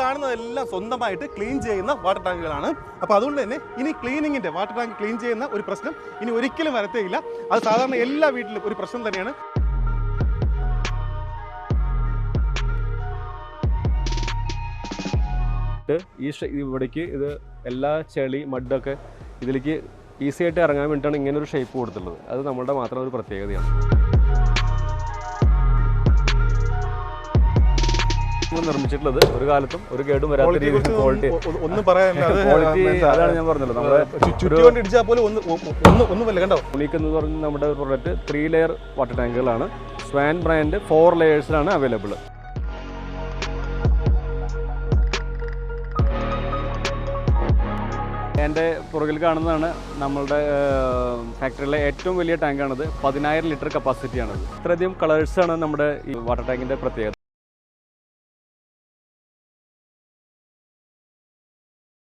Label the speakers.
Speaker 1: കാണുന്നതെല്ലാം സ്വന്തമായിട്ട് ക്ലീൻ ചെയ്യുന്ന വാട്ടർ ടാങ്കുകളാണ് അപ്പോൾ അതുകൊണ്ട് തന്നെ ഇനി ക്ലീനിങ്ങിന്റെ വാട്ടർ ടാങ്ക് ക്ലീൻ ചെയ്യുന്ന ഒരു പ്രശ്നം ഇനി ഒരിക്കലും വരത്തേയില്ല. അത് സാധാരണ എല്ലാ വീട്ടിലും ഒരു പ്രശ്നം തന്നെയാണ്.
Speaker 2: ഈ ഇവിടേക്ക് ഇത് എല്ലാ ചെളി മഡൊക്കെ ഇതിലേക്ക് ഈസി ആയിട്ട് ഇറങ്ങാൻ വേണ്ടിയിട്ടാണ് ഇങ്ങനെ ഒരു ഷേപ്പ് കൊടുത്തിട്ടുള്ളത്. അത് നമ്മളുടെ മാത്രം ഒരു പ്രത്യേകതയാണ്. നമ്മൾ നിർമ്മിച്ചിട്ടുള്ളത് ഒരു കാലത്തും ഒരു കേടും വരാത്ത രീതിയിൽ ക്വാളിറ്റി
Speaker 1: ഒന്നും-
Speaker 2: ക്വാളിറ്റി അതാണ് ഞാൻ പറഞ്ഞത്. നമ്മുടെ
Speaker 1: ചുറ്റുകൊണ്ട് ഇടിച്ചാൽ പോലും ഒന്ന് ഒന്ന് ഒന്നുമല്ല കണ്ടോ?
Speaker 2: ഉണീക്ക് എന്ന് പറഞ്ഞ നമ്മുടെ പ്രൊഡക്റ്റ് ത്രീ ലെയർ വാട്ടർ ടാങ്കുകളാണ് സ്വാൻ ബ്രാൻഡ് ഫോർ ലെയേഴ്സിലാണ് അവൈലബിൾ എന്റെ പുറകിൽ കാണുന്നതാണ് നമ്മളുടെ ഫാക്ടറിയിലെ ഏറ്റവും വലിയ ടാങ്കാണിത് പതിനായിരം ലിറ്റർ കപ്പാസിറ്റിയാണത് ഇത്രയധികം കളേഴ്സാണ് നമ്മുടെ ഈ വാട്ടർ ടാങ്കിന്റെ പ്രത്യേകത.